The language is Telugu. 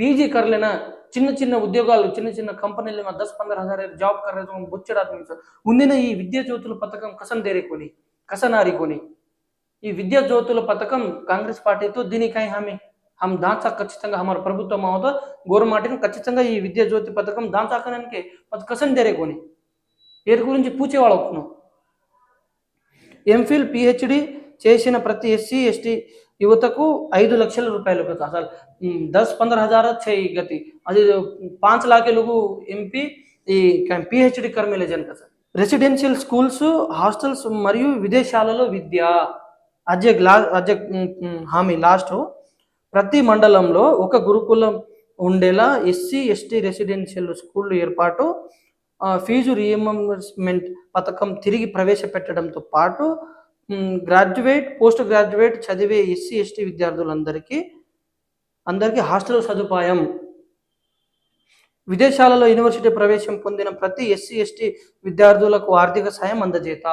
పీజీ కర్లేనా చిన్న చిన్న ఉద్యోగాలు చిన్న చిన్న కంపెనీలు దస్ పంద్రహ హజార్ జాబ్ కర్ర బొచ్చడు ఉందిన ఈ విద్యా జ్యోతుల పథకం కసందేరేకొని కసనారికొని. ఈ విద్యా జ్యోతుల పథకం కాంగ్రెస్ పార్టీతో దీనికై హామీ. హమ్ దాచా ఖచ్చితంగా హమార ప్రభుత్వం అవుతా గోరమాటిని ఖచ్చితంగా ఈ విద్యా జ్యోతి పథకం దాంచాకనానికి అది కసందేరేకొని. వీరి గురించి పూచేవాళ్ళు ఒప్పుకున్నాం ఎంఫిల్ పిహెచ్డి చేసిన ప్రతి ఎస్సీ ఎస్టీ యువతకు ఐదు లక్షల రూపాయలు అసలు దస్ పంద్ర హజార్ చే గతి. అది పాంచ్ లాఖే ఎంపీ ఈ పిహెచ్డి కర్మేలేజన్ కదా రెసిడెన్షియల్ స్కూల్స్ హాస్టల్స్ మరియు విదేశాలలో విద్య. అజయ్ లా అజయ్ హామీ లాస్ట్. ప్రతి మండలంలో ఒక గురుకులం ఉండేలా ఎస్సీ ఎస్టీ రెసిడెన్షియల్ స్కూళ్ళు ఏర్పాటు ఫీజు రియంబర్స్మెంట్ పథకం తిరిగి ప్రవేశపెట్టడంతో పాటు గ్రాడ్యుయేట్ పోస్ట్ గ్రాడ్యుయేట్ చదివే ఎస్సీ ఎస్టీ విద్యార్థులందరికీ అందరికీ హాస్టల్ సదుపాయం. విదేశాలలో యూనివర్సిటీ ప్రవేశం పొందిన ప్రతి ఎస్సీ ఎస్టీ విద్యార్థులకు ఆర్థిక సాయం అందజేత.